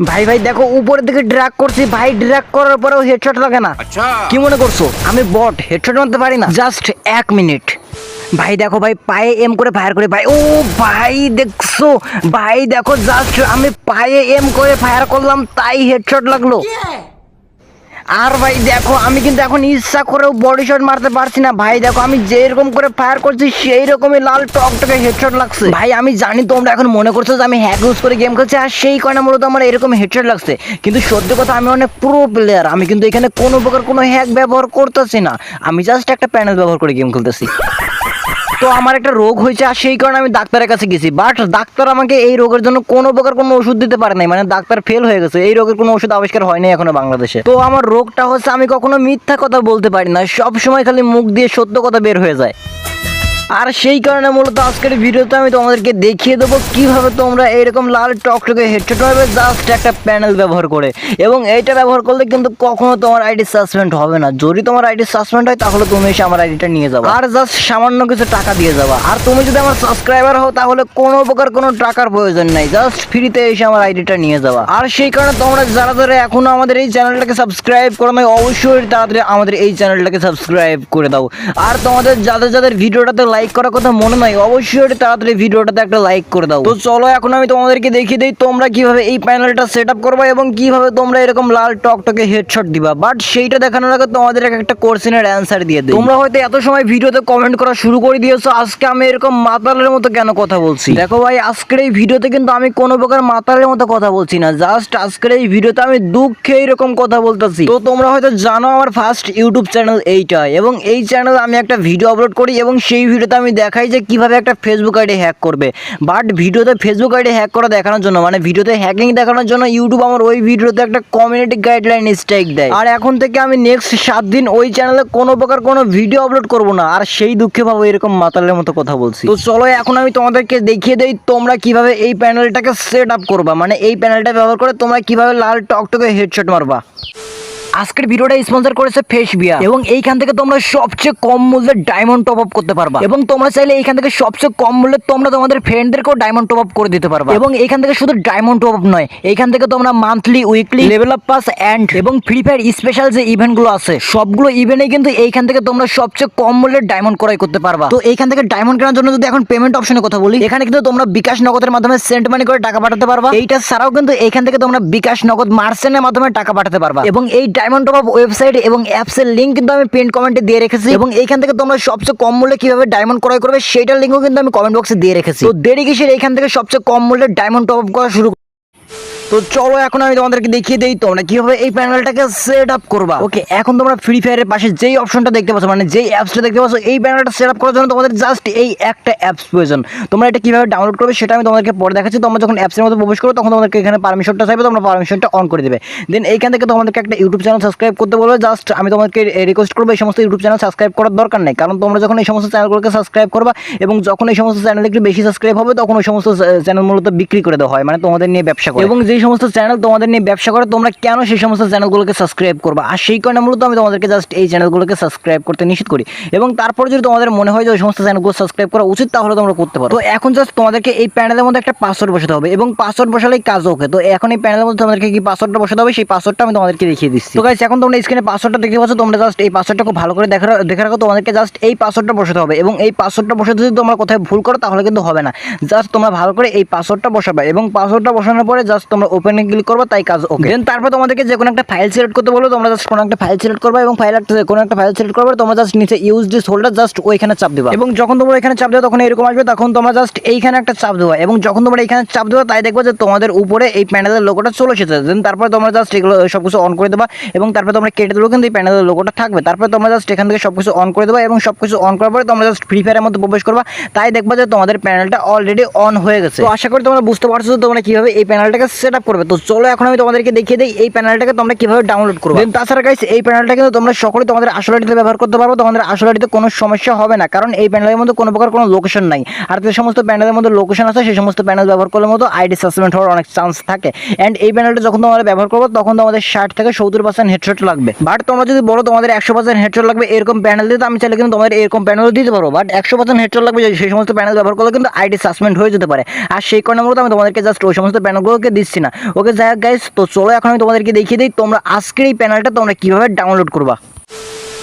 ভাই ভাই দেখো উপরের দিকে ড্রাগ করছি। ভাই ড্রাগ করার পরেও হেডশট লাগে না। আচ্ছা। কি মনে করছ? আমি বট হেডশট মারতে পারি না। জাস্ট এক মিনিট ভাই দেখো ভাই পায়ে এম করে ফায়ার করে। ভাই ও ভাই দেখছ? ভাই দেখো জাস্ট আমি পায়ে এম করে ফায়ার করলাম তাই হেডশট লাগল। আর ভাই দেখো, আমি কিন্তু এখন ইচ্ছা করেও বডি শট মারতে পারছি না। ভাই দেখো, আমি যেরকম করে ফায়ার করছি সেই রকমই লাল টকটকে হেডশট লাগছে। ভাই, আমি জানি তোমরা এখন মনে করছ যে আমি হ্যাক ইউজ করে গেম খেলছি, আর সেই কারণে মূলত আমার এরকম হেডশট লাগছে। কিন্তু সত্যি কথা, আমি অনেক প্রো প্লেয়ার আমি কিন্তু এখানে কোনো প্রকার কোনো হ্যাক ব্যবহার করতেছি না। আমি জাস্ট একটা প্যানেল ব্যবহার করে গেম খেলতেছি। তো আমার একটা রোগ হয়েছে আর সেই কারণে আমি ডাক্তারের কাছে গেছি। বাট ডাক্তার আমাকে এই রোগের জন্য কোনো প্রকার কোনো ওষুধ দিতে পারে নাই। মানে ডাক্তার ফেল হয়ে গেছে। এই রোগের কোনো ওষুধ আবিষ্কার হয়নি এখনও বাংলাদেশে। তো আমার রোগটা হচ্ছে আমি কখনো মিথ্যা কথা বলতে পারি না। সব সময় খালি মুখ দিয়ে সত্য কথা বের হয়ে যায়। আর সেই কারণে মূলত আজকের ভিডিওতে আমি তোমাদেরকে দেখিয়ে দেবো কীভাবে তোমরা এরকম লাল টকটকে হেডশট হবে জাস্ট একটা প্যানেল ব্যবহার করে। এবং এইটা ব্যবহার করলে কিন্তু কখনো তোমার আইডি সাসপেন্ড হবে না। যদি তোমার আইডি সাসপেন্ড হয়, তাহলে তুমি এসে আমার আইডিটা নিয়ে যাব। আর জাস্ট সামান্য কিছু টাকা দিয়ে যাবা। আর তুমি যদি আমার সাবস্ক্রাইবার হও, তাহলে কোনো প্রকার কোনো টাকার প্রয়োজন নাই। জাস্ট ফ্রিতে এসে আমার আইডিটা নিয়ে যাবা। আর সেই কারণে তোমরা যারা যারা এখনও আমাদের এই চ্যানেলটাকে সাবস্ক্রাইব করো নাই, অবশ্যই তাড়াতাড়ি আমাদের এই চ্যানেলটাকে সাবস্ক্রাইব করে দাও। আর তোমাদের যাদের যাদের ভিডিওটাতে লাইক করার কথা মনে নাই, অবশ্যই তাড়াতাড়ি ভিডিওটাতে একটা লাইক করে দাও। তো চলো এখন আমি তোমাদেরকে দেখিয়ে দিই তোমরা কীভাবে এই প্যানেলটা সেট আপ করবা এবং কীভাবে তোমরা এরকম লাল টকটকে হেডশট দিবা। বাট সেইটা দেখানোর আগে তোমাদের একটা কোশ্চেনের অ্যান্সার দিয়ে দিই। তোমরা হয়তো এত সময় ভিডিওতে কমেন্ট করা শুরু করে দিয়েছ, আজকে আমি এরকম মাতালের মতো কেন কথা বলছি? দেখো ভাই, আজকের এই ভিডিওতে কিন্তু আমি কোনো প্রকার মাতালের মতো কথা বলছি না। জাস্ট আজকের এই ভিডিওতে আমি দুঃখে এরকম কথা বলতেছি। তো তোমরা হয়তো জানো আমার ফার্স্ট ইউটিউব চ্যানেল এইটা। এবং এই চ্যানেল আমি একটা ভিডিও আপলোড করি এবং সেই ভিডিওতে আমি দেখাই যে কীভাবে একটা ফেসবুক আইডি হ্যাক করবে। বাট ভিডিওতে ফেসবুক আইডি হ্যাক করা দেখানোর জন্য মানে ভিডিওতে হ্যাকিং দেখানোর জন্য ইউটিউব আমার ওই ভিডিওতে একটা কমিউনিটি গাইডলাইন স্ট্রাইক দেয়। আর এখন থেকে আমি নেক্সট সাত দিন ওই চ্যানেলে কোনো প্রকার কোনো ভিডিও আপলোড করব না, আর সেই দুঃখে ভাবো এরকম মাতালের মতো কথা বলছি। তো চলো এখন আমি তোমাদেরকে দেখিয়ে দেই তোমরা কীভাবে এই প্যানেলটাকে সেট আপ করবা। মানে এই প্যানেলটা ব্যবহার করে তোমরা কীভাবে লাল টকটকে হেডশট মারবা। আজকের ভিডিওটা স্পন্সর করেছে ফেস বিয়া এবং এইখান থেকে তোমরা সবচেয়ে কম মূল্যে ডায়মন্ড টপ আপ করতে পারবা। এবং তোমরা চাইলে এইখান থেকে সবচেয়ে কম মূল্যে তোমরা তোমাদের ফ্রেন্ডদেরকেও ডায়মন্ড টপ আপ করে দিতে পারবা। এবং এইখান থেকে শুধু ডায়মন্ড টপ আপ নয়, এইখান থেকে তোমরা monthly weekly level up pass and এবং ফ্রি ফায়ার স্পেশাল যে ইভেন্টগুলো আছে, সবগুলো ইভেন্টে কিন্তু এইখান থেকে তোমরা সবচেয়ে কম মূল্যে ডায়মন্ড ক্রয় করতে পারবা। তো এইখান থেকে ডায়মন্ড কেনার জন্য যদি এখন পেমেন্ট অপশনের কথা বলি, এখানে কিন্তু তোমরা বিকাশ নগদের মাধ্যমে সেন্ট মানি করে টাকা পাঠাতে পারবা। এইটা ছাড়াও কিন্তু এইখান থেকে তোমরা বিকাশ নগদ মার্সেনের মাধ্যমে টাকা পাঠাতে পারবা। এবং এই ডায়মন্ড টপ আপ ওয়েবসাইট এবং অ্যাপসের লিঙ্ক কিন্তু আমি পিন কমেন্টে দিয়ে রেখেছি এবং এইখান থেকে তোমরা সবচেয়ে কম মূল্যে কীভাবে ডায়মন্ড ক্রয় করবে সেটার লিঙ্কও কিন্তু আমি কমেন্ট বক্সে দিয়ে রেখেছি। তো দেরি কিসের? এইখান থেকে সবচেয়ে কম মূল্যে ডায়মন্ড টপ আপ করা শুরু তো চলো এখন আমি তোমাদেরকে দেখিয়ে দেই তোমরা কীভাবে এই প্যানেলটাকে সেট আপ করবা। ওকে এখন তোমরা ফ্রি ফায়ারের পাশে যেই অপশনটা দেখতে পাচ্ছ মানে যেই অ্যাপসটা দেখতে পাচ্ছ এই প্যানেলটা সেট আপ করার জন্য তোমাদের জাস্ট এই একটা অ্যাপস প্রয়োজন। তোমরা এটা কীভাবে ডাউনলোড করবে সেটা আমি তোমাদেরকে পরে দেখাচ্ছি। তোমরা যখন অ্যাপসের মধ্যে প্রবেশ করো তখন তোমাদেরকে এখানে পারমিশনটা চাইবে তোমরা পারমিশনটা অন করে দেবে। দেন এইখান থেকে তোমাদেরকে একটা ইউটিউব চ্যানেল সাবস্ক্রাইব করতে বলবে। জাস্ট আমি তোমাদেরকে রিকোয়েস্ট করব এই সমস্ত ইউটিউব চ্যানেল সাবস্ক্রাইব করার দরকার নেই। কারণ তোমরা যখন এই সমস্ত চ্যানেলগুলোকে সাবস্ক্রাইব করবা এবং যখন এই সমস্ত চ্যানেল একটু বেশি সাবস্ক্রাইব হবে তখন ওই সমস্ত চ্যানেল মূলত বিক্রি করে দেওয়া হয় মানে তোমাদের নিয়ে ব্যবসা করে। এবং যেই সমস্ত চ্যানেল তোমাদের নিয়ে ব্যবসা করে, তোমরা কেন সেই সমস্ত চ্যানেলগুলোকে সাবস্ক্রাইব করবা? আর সেই কারণে মূলত আমি তোমাদেরকে জাস্ট এই চ্যানেলগুলোকে সাবস্ক্রাইব করতে নিষেধ করি। এবং তারপর যদি তোমাদের মনে হয় যে ওই সমস্ত চ্যানেলগুলো সাবস্ক্রাইব করা উচিত, তাহলে তোমরা করতে পারো। তো এখন জাস্ট তোমাদেরকে এই প্যানেলের মধ্যে একটা পাসওয়ার্ড বসাতে হবে এবং পাসওয়ার্ড বসালেই কাজ ওকে। তো এখন এই প্যানেলের মধ্যে তোমাদেরকে কি পাসওয়ার্ডটা বসাতে হবে? সেই পাসওয়ার্ডটা আমি তোমাদেরকে দেখিয়ে দিচ্ছি। তো গাইস এখন তোমরা স্ক্রিনে পাসওয়ার্ডটা দেখতে পাচ্ছ, তোমরা জাস্ট এই পাসওয়ার্ডটা খুব ভালো করে দেখা দেখে রাখো, তোমাদেরকে জাস্ট এই পাসওয়ার্ডটা বসাতে হবে। এবং এই পাসওয়ার্ডটা বসাতে যদি তোমরা কোথায় ভুল করো, তাহলে কিন্তু হবে না। জাস্ট তোমরা ভালো করে এই পাসওয়ার্ডটা বসাবে এবং পাসওয়ার্ডটা বসানোর পরে জাস্ট তোমরা ওপেনে ক্লিক করবে তাই কাজ ওকে দেন তারপর তোমাদেরকে যে কোনো একটা ফাইল সিলেক্ট করতে বলব তোমরা জাস্ট কোনো একটা ফাইল সিলেক্ট করবে এবং ফাইল কোনো একটা ফাইল সিলেক্ট করবে তোমরা জাস্ট নিচে ইউজ দিস হোল্ডার জাস্ট ওইখানে চাপ দেবা। এবং যখন তোমরা এখানে চাপ দেবে তখন এরকম আসবে তখন তোমরা জাস্ট এইখানে একটা চাপ দেবা। এবং যখন তোমরা এখানে চাপ দেবা তাই দেখবে যে তোমাদের উপরে এই প্যানেলের লোগোটা চলে এসেছে। দেন তারপরে তোমরা জাস্ট এগুলো সব কিছু অন করে দেবা এবং তারপর তোমরা কেটে দেবো কিন্তু এই প্যানেলের লোগোটা থাকবে। তারপর তোমরা জাস্ট এখান থেকে সব কিছু অন করে দেবা এবং সব কিছু অন করার পরে তোমরা জাস্ট ফ্রি ফায়ারের মধ্যে প্রবেশ করবা। তাই দেখবা যে তোমাদের প্যানেলটা অলরেডি অন হয়ে গেছে। তো আশা করি তোমরা বুঝতে পারছ তোমরা কীভাবে এই প্যানেলটাকে সেট আপ করবে। তো চলো এখন আমি তোমাদেরকে দেখিয়ে দিই এই প্যানেলটাকে তোমরা কীভাবে ডাউনলোড করবে। Then তাছাড়া গাইস এই প্যানেলটা কিন্তু তোমরা সকলে তোমাদের আসল আইডিতে ব্যবহার করতে পারব। তোমাদের আসল আইডিতে কোনো সমস্যা হবে না। কারণ এই প্যানেলের মধ্যে কোনো প্রকার কোনো লোকেশন নাই। আর যে সমস্ত প্যানেলের মধ্যে লোকেশন আছে, সেই সমস্ত প্যানেল ব্যবহার করলে মতো আইডি সাসপেন্ড হওয়ার অনেক চান্স থাকে। অ্যান্ড এই প্যানেলটা যখন তোমরা ব্যবহার করব, তখন তোমাদের ষাট থেকে সত্তর পার্সেন্ট হেডশট লাগবে। বাট তোমরা যদি বলো তোমাদের একশো পার্সেন্ট হেডশট লাগবে, এরকম প্যানেল দিতে, আমি চাইলে কিন্তু তোমাদের এরকম প্যানেল দিতে পারব বাট একশো পার্সেন্ট হেডশট লাগবে সেই সমস্ত প্যানেল ব্যবহার করলে কিন্তু আইডি সাসপেন্ড হয়ে যেতে পারে। আর সেই কারণে মূলত আমি তোমাদেরকে জাস্ট ওই সমস্ত প্যানেলগুলোকে দিচ্ছি না। ওকে যাই হোক গাইস তো চলো, এখন আমি তোমাদেরকে দেখিয়ে দিই তোমরা আজকের এই প্যানেলটা তোমরা কীভাবে ডাউনলোড করবা।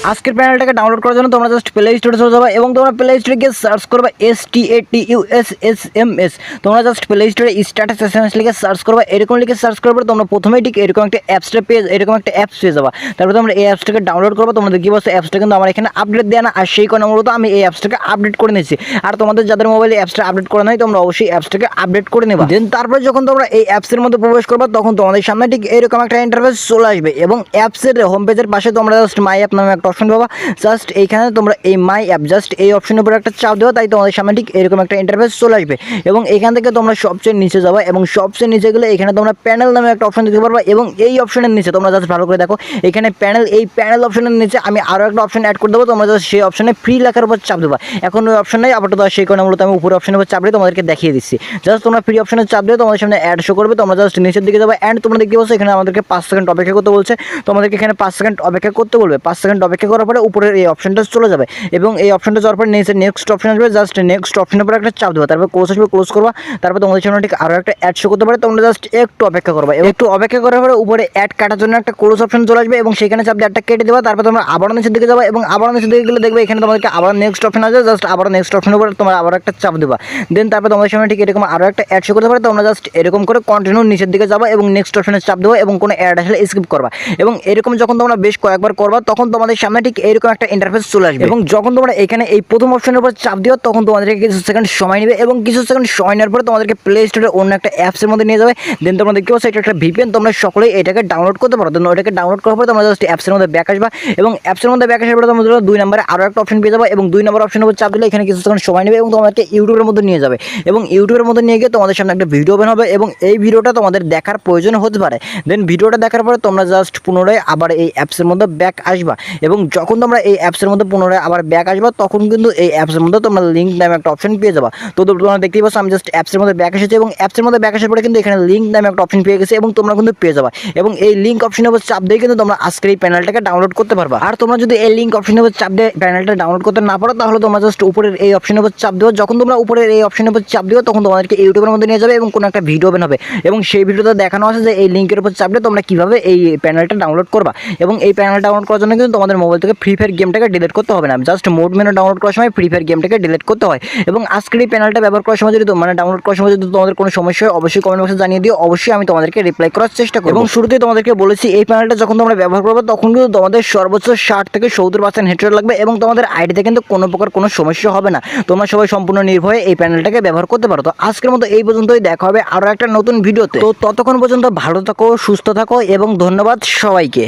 আজকের প্যানেলটাকে ডাউনলোড করার জন্য তোমরা জাস্ট প্লে স্টোরে চলে যাবে এবং তোমরা প্লে স্টোরে গিয়ে সার্চ করবে S T A T U S S M S তোমরা জাস্ট প্লে স্টোরে স্ট্যাটাস এস এম এস লিখে সার্চ করবে, এরকম লিখে সার্চ করবে তোমরা প্রথমেই ঠিক এরকম একটা অ্যাপসটা পেয়ে, এরকম একটা অ্যাপস পেয়ে যাবা। তারপর তোমরা এই অ্যাপসটাকে ডাউনলোড করব, তোমাদের দেখি বসে অ্যাপসটা কিন্তু আমার এখানে আপডেট দেয় না, আর সেই কারণে মূলত আমি এই অ্যাপসটাকে আপডেট করে নিয়েছি। আর তোমাদের যাদের মোবাইলে অ্যাপসটা আপডেট করা নাই, তোমরা অবশ্যই অ্যাপসটাকে আপডেট করে নেবা। দেন তারপরে যখন তোমরা এই অ্যাপসের মধ্যে প্রবেশ করবে, তখন তোমাদের সামনে ঠিক এরকম একটা ইন্টারফেস চলে আসবে এবং অ্যাপসের হোম পেজের পাশে তোমরা জাস্ট মাই অ্যাপ নামে একটা অপশন পাবা। জাস্ট এইখানে তোমরা এই মাই অ্যাপ জাস্ট এই অপশনের উপর একটা চাপ দেওয়া তাই তোমাদের সামনে ঠিক এরকম একটা ইন্টারফেস চলে আসবে। এবং এখান থেকে তোমরা সবচেয়ে নিচে যাবা এবং সবচেয়ে নিচে গেলে এখানে তোমরা প্যানেল নামে একটা অপশন দেখতে পারবা এবং এই অপশনের নিচে, তোমরা জাস্ট ভালো করে দেখো, এখানে প্যানেল এই প্যানেল অপশনের নিচে আমি আরও একটা অপশন অ্যাড করে দেবো, তোমরা জাস্ট সেই অপশনে ফ্রি লেখার উপর চাপ দেবা। এখন ওই অপশন নেই, আপাতত সেই কারণে মূলত আমি উপরে অপশনের উপর চাপ দিয়ে তোমাদেরকে দেখিয়ে দিচ্ছি। জাস্ট তোমরা ফ্রি অপশনে চাপ দিয়ে তোমাদের সামনে অ্যাড শো করবে, তোমরা জাস্ট নিচের দিকে যাবে অ্যান্ড তোমরা দেখতে পাচ্ছ এখানে আমাদেরকে পাঁচ সেকেন্ড অপেক্ষা করতে বলছে। তোমাদেরকে এখানে পাঁচ সেকেন্ড অপেক্ষা করতে বলবে, পাঁচ সেকেন্ড অপেক্ষা করার পরে উপরের এই অপশনটা চলে যাবে। এবং এই অপশনটা যাওয়ার পরে নিচে নেক্সট অপশন আসবে জাস্ট নেক্সট অপশনের উপর একটা চাপ দেবে। তারপর ক্লোজ আসবে ক্লোজ করবা। তারপর তোমাদের সামনে ঠিক আরও একটা অ্যাড শো করতে পারে, তোমরা জাস্ট একটু অপেক্ষা করবা। এবং একটু অপেক্ষা করার পরে উপরে অ্যাড কাটার জন্য একটা ক্লোজ অপশন চলে আসবে এবং সেখানে চাপ দিয়ে অ্যাডটা কেটে দেবা। তারপর তোমরা আবার নিচের দিকে যাবে এবং আবার নিচের দিকে গেলে দেখবে এখানে তোমাদেরকে আবার নেক্সট অপশন আসবে জাস্ট আবার নেক্সট অপশনের উপরে তোমরা আবার একটা চাপ দেবা। দেন তারপর তোমাদের সামনে ঠিক এরকম আরও একটা অ্যাড শো করতে পারে, তোমরা জাস্ট এরকম করে কন্টিনিউ নিচের দিকে যাবা এবং নেক্সট অপশনে চাপ দেবো এবং কোনো অ্যাড আসলে স্কিপ করবা। এবং এরকম যখন তোমরা বেশ কয়েকবার করবা, তখন তোমাদের সামনে ঠিক এরকম একটা ইন্টারফেস চলে আসবে। এবং যখন তোমরা এখানে এই প্রথম অপশনের উপর চাপ দিও, তখন তোমাদেরকে কিছু সেকেন্ড সময় নেবে এবং কিছু সেকেন্ড সময় নেওয়ার পরে তোমাদেরকে প্লে স্টোরে অন্য একটা অ্যাপসের মধ্যে নিয়ে যাবে। দেন তোমরা দেখতে পাচ্ছ, এটা একটা ভিপিএন তোমরা সকলেই এটাকে ডাউনলোড করতে পারো। দেন ওটাকে ডাউনলোড করার পরে তোমরা জাস্ট অ্যাপসের মধ্যে ব্যাক আসবা এবং অ্যাপসের মধ্যে ব্যাক আসার পরে তোমরা দুই নম্বরে আরও একটা অপশন পেয়ে যাবে এবং দুই নম্বর অপশনের উপর চাপ দিলে এখানে কিছু সেকেন্ড সময় নেবে এবং তোমাদেরকে ইউটিউবের মধ্যে নিয়ে যাবে। এবং ইউটিউবের মধ্যে নিয়ে গিয়ে তোমাদের সামনে একটা ভিডিও ওপেন হবে এবং এই ভিডিওটা তোমাদের দেখার প্রয়োজন হতে পারে। দেন ভিডিওটা দেখার পরে তোমরা জাস্ট পুনরায় আবার এই অ্যাপসের মধ্যে ব্যাক আসবা এবং যখন তোমরা এই অ্যাপসের মধ্যে পুনরায় আবার ব্যাক আসবা, তখন কিন্তু এই অ্যাপসের মধ্যে তোমরা লিঙ্ক নামে একটা অপশন পেয়ে যাবা। তো তোমরা দেখতেই পাচ্ছ, আমি জাস্ট অ্যাপসের মধ্যে ব্যাক এসেছি এবং অ্যাপসের মধ্যে ব্যাক আসার পরে কিন্তু এখানে লিঙ্ক নামে একটা অপশন পেয়ে গেছে এবং তোমরা কিন্তু পেয়ে যাবা। এবং এই লিঙ্ক অপশনের উপর চাপ দিয়ে কিন্তু তোমরা আজকের এই প্যানেলটাকে ডাউনলোড করতে পারবা। আর তোমরা যদি এই লিঙ্ক অপশনের উপর চাপ দিয়ে প্যানেলটা ডাউনলোড করতে না পারো, তাহলে তোমরা জাস্ট উপরের এই অপশনের উপর চাপ দিও। যখন তোমরা উপরের এই অপশনের উপর চাপ দিও, তখন তোমাদেরকে ইউটিউবের মধ্যে নিয়ে যাবে এবং কোনো একটা ভিডিও ওপেন হবে এবং সেই ভিডিওতে দেখানো আছে যে এই লিঙ্কের উপর চাপলে তোমরা কীভাবে এই প্যানেলটা ডাউনলোড করবা। এবং এই প্যানেল ডাউনলোড করার জন্য কিন্তু তোমাদের মোবাইল থেকে ফ্রি ফায়ার গেমটাকে ডিলিট করতে হবে না। জাস্ট মোড মেনু ডাউনলোড করার সময় ফ্রি ফায়ার গেমটাকে ডিলিট করতে হয়। এবং আজকের এই প্যানেলটা ব্যবহার করার সময় যদি মানে ডাউনলোড করার সময় যদি তোমাদের কোনো সমস্যা হয় অবশ্যই কমেন্ট বক্সে জানিয়ে দিও। অবশ্যই আমি তোমাদেরকে রিপ্লাই করার চেষ্টা করব। এবং শুরুতেই তোমাদেরকে বলেছি এই প্যানেলটা যখন তোমরা ব্যবহার করবে তখন কিন্তু তোমাদের সর্বোচ্চ ষাট থেকে সত্তর পার্সেন্ট হেডশট লাগবে এবং তোমাদের আইডিতে কিন্তু কোনো প্রকার কোনো সমস্যা হবে না। তোমরা সবাই সম্পূর্ণ নির্ভয়ে এই প্যানেলটাকে ব্যবহার করতে পারো। তো আজকের মতো এই পর্যন্তই। দেখা হবে আরও একটা নতুন ভিডিওতে। তো ততক্ষণ পর্যন্ত ভালো থাকো সুস্থ থাকো এবং ধন্যবাদ সবাইকে।